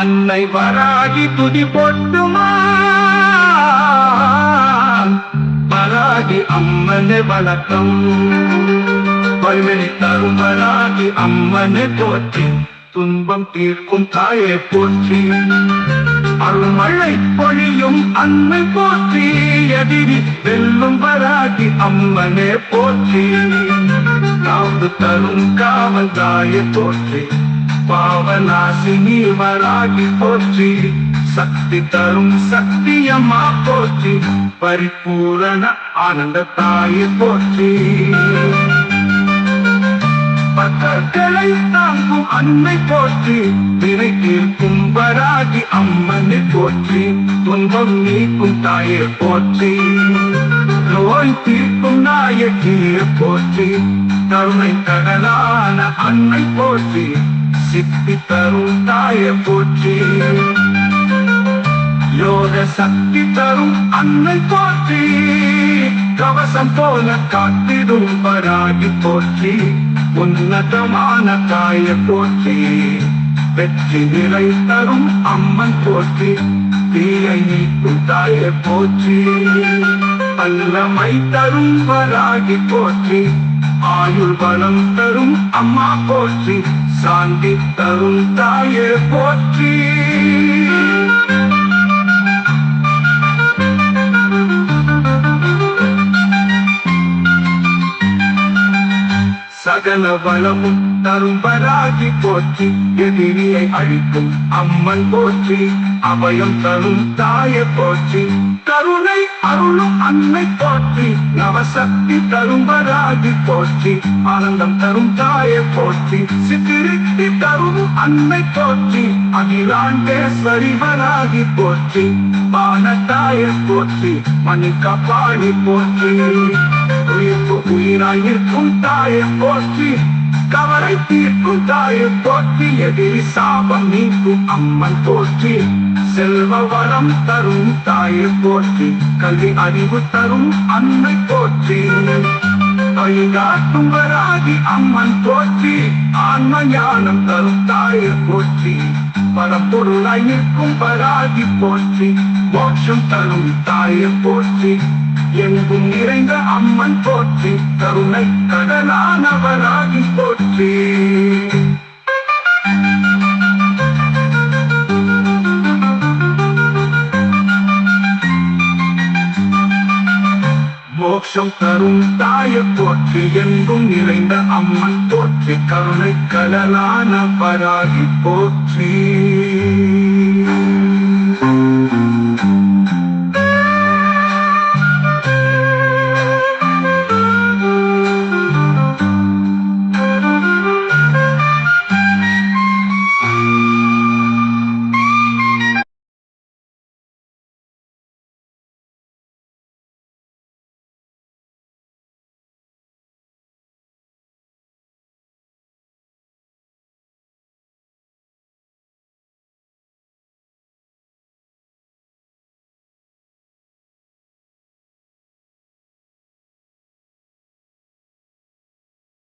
அன்னை வராகி துதி பொட்டுமா? வராகி அம்மனே வணக்கம். வல்வெளி தரும் வராகி அம்மனே போற்றி. துன்பம் தீர்க்கும் தாயே போற்றி. அருள்மழை பொழியும் அன்னை போற்றி. எதிரி வெல்லும் வராகி அம்மனே போற்றி. காவு தரும் காவல் தாயே போற்றி. பாவநாசினி வராகி போற்றி. சக்தி தரும் சத்தியமா போற்றி. பரிபூரண ஆனந்த தாயை போற்றி. பக்தர்களை தாங்கும் அன்னை போற்றி. வினை தீர்க்கும் வராகி அம்மனை போற்றி. துன்பம் நீக்கும் தாயை போற்றி. நோய் தீர்க்கும் நாயகியை போற்றி. கருணை கடலான அன்னை போற்றி. சித்தி தரும் தாயை போற்றி. யோக சக்தி தரும் அன்னை போற்றி. கவசம் போல காத்திடும் வராகி போற்றி. உன்னதமான தாய போற்றி. வெற்றி நிலை தரும் அம்மன் போற்றி. தீயை நீக்கும் தாய போற்றி. வல்லமை தரும் வராகி போற்றி. ஆயுள் பலம் தரும் அம்மா போற்றி. சாந்தி தரும் தாயே போற்றி. சகல வளமும் தரும் வராகி போற்றி எதிரியை அழிக்கும் அம்மன் போற்றி அபயம் தரும் தாய போற்றி கருணை அருளும் அன்னை போற்றி நவசக்தி தரும் வராகி போற்றி ஆனந்தம் தரும் தாய போற்றி சித்திருத்தி தரும் அன்னை போற்றி அகிலாண்டேஸ்வரி வராகி போற்றி பானத்தாய போற்றி மணிக்கா மணிக்காப்பாணி போற்றி. உயிர்ப்பு நிற்கும் தாயை போற்றி. கவலை தீர்க்கும் தாயை போற்றி. எதிரி சாபம் நீக்கும் அம்மன் போற்றி. செல்வ வளம் தரும் தாயை போற்றி. கல்வி அறிவு தரும் அன்னை போற்றி. வழிகாட்டும் வராகி அம்மன் போற்றி. ஆன்ம ஞானம் தரும் தாயை போற்றி. பரப்பொருளாய் நிற்கும் வராகி போற்றி. மோட்சம் தரும் தாயை போற்றி. எங்கும் நிறைந்த அம்மன் போற்றி கருணை கடலானவராகி போற்றி. மோட்சம் தரும் தாய போற்றி எங்கும் நிறைந்த அம்மன் போற்றி கருணை கடலான பராகி போற்றி.